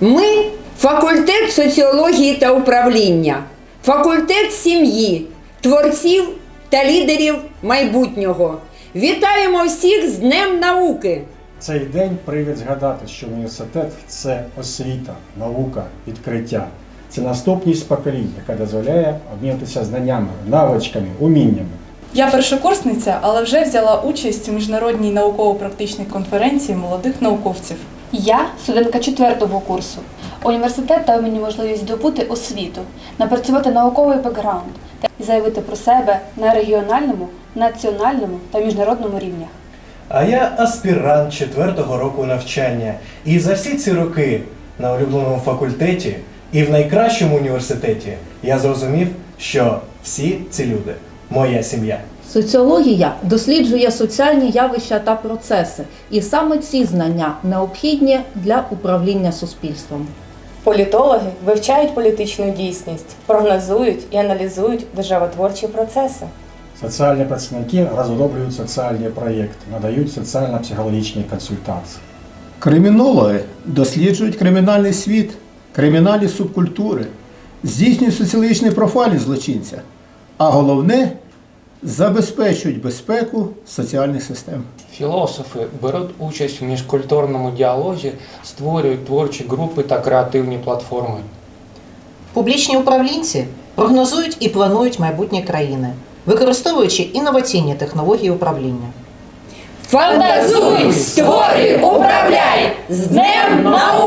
Ми факультет соціології та управління, факультет сім'ї, творців та лідерів майбутнього. Вітаємо всіх з Днем науки! Цей день привід згадати, що університет це освіта, наука, відкриття. Це наступність поколінь, яка дозволяє обмінятися знаннями, навичками, уміннями. Я першокурсниця, але вже взяла участь у міжнародній науково-практичній конференції молодих науковців. Я студентка четвертого курсу. Університет дав мені можливість здобути освіту, напрацювати науковий бекграунд та заявити про себе на регіональному, національному та міжнародному рівнях. А я аспірант четвертого року навчання. І за всі ці роки на улюбленому факультеті і в найкращому університеті я зрозумів, що всі ці люди моя сім'я. Соціологія досліджує соціальні явища та процеси, і саме ці знання необхідні для управління суспільством. Політологи вивчають політичну дійсність, прогнозують і аналізують державотворчі процеси. Соціальні працівники розроблюють соціальні проєкти, надають соціально-психологічні консультації. Кримінологи досліджують кримінальний світ, кримінальні субкультури, здійснюють соціологічний профайлінг злочинця, а головне забезпечують безпеку соціальних систем. Філософи беруть участь в міжкультурному діалозі, створюють творчі групи та креативні платформи. Публічні управлінці прогнозують і планують майбутнє країни, використовуючи інноваційні технології управління. Фантазуй, створюй, управляй! З Днем науки!